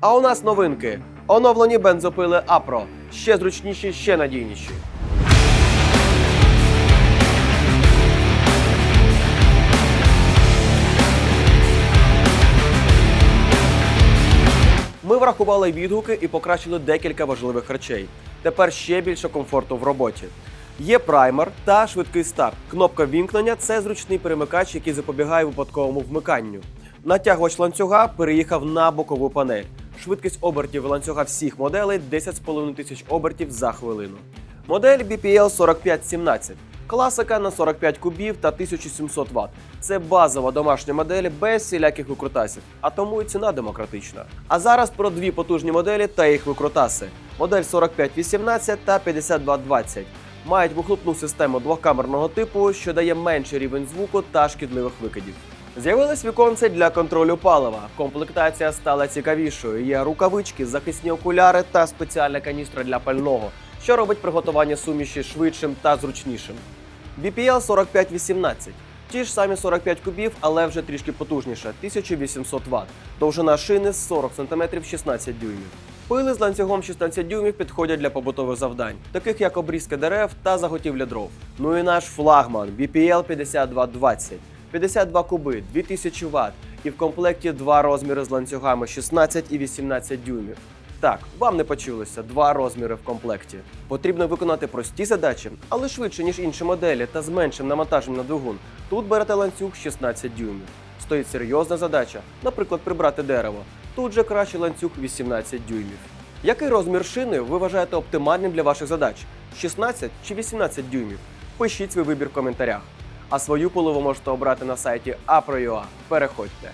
А у нас новинки. Оновлені бензопили Апро. Ще зручніші, ще надійніші. Ми врахували відгуки і покращили декілька важливих речей. Тепер ще більше комфорту в роботі. Є праймер та швидкий старт. Кнопка вімкнення це зручний перемикач, який запобігає випадковому вмиканню. Натягувач ланцюга переїхав на бокову панель. Швидкість обертів ланцюга всіх моделей 10,5 тисяч обертів за хвилину. Модель BPL 4517. Класика на 45 кубів та 1700 Вт. Це базова домашня модель без всіляких викрутасів, а тому і ціна демократична. А зараз про дві потужні моделі та їх викрутаси: модель 4518 та 5220. Мають вихлопну систему двокамерного типу, що дає менший рівень звуку та шкідливих викидів. З'явились віконці для контролю палива. Комплектація стала цікавішою. Є рукавички, захисні окуляри та спеціальна каністра для пального, що робить приготування суміші швидшим та зручнішим. BPL 4518. Ті ж самі 45 кубів, але вже трішки потужніше 1800 Вт. Довжина шини 40 см 16 дюймів. Пили з ланцюгом 16 дюймів підходять для побутових завдань, таких як обрізка дерев та заготівля дров. Ну і наш флагман BPL 5220. 52 куби, 2000 Вт. І в комплекті два розміри з ланцюгами 16 і 18 дюймів. Так, вам не почулося два розміри в комплекті. Потрібно виконати прості задачі, але швидше, ніж інші моделі, та з меншим навантаженням на двигун. Тут берете ланцюг 16 дюймів. Стоїть серйозна задача, наприклад, прибрати дерево. Тут же краще ланцюг 18 дюймів. Який розмір шини ви вважаєте оптимальним для ваших задач? 16 чи 18 дюймів? Пишіть свій вибір в коментарях. А свою полову можете обрати на сайті Apro.ua. Переходьте.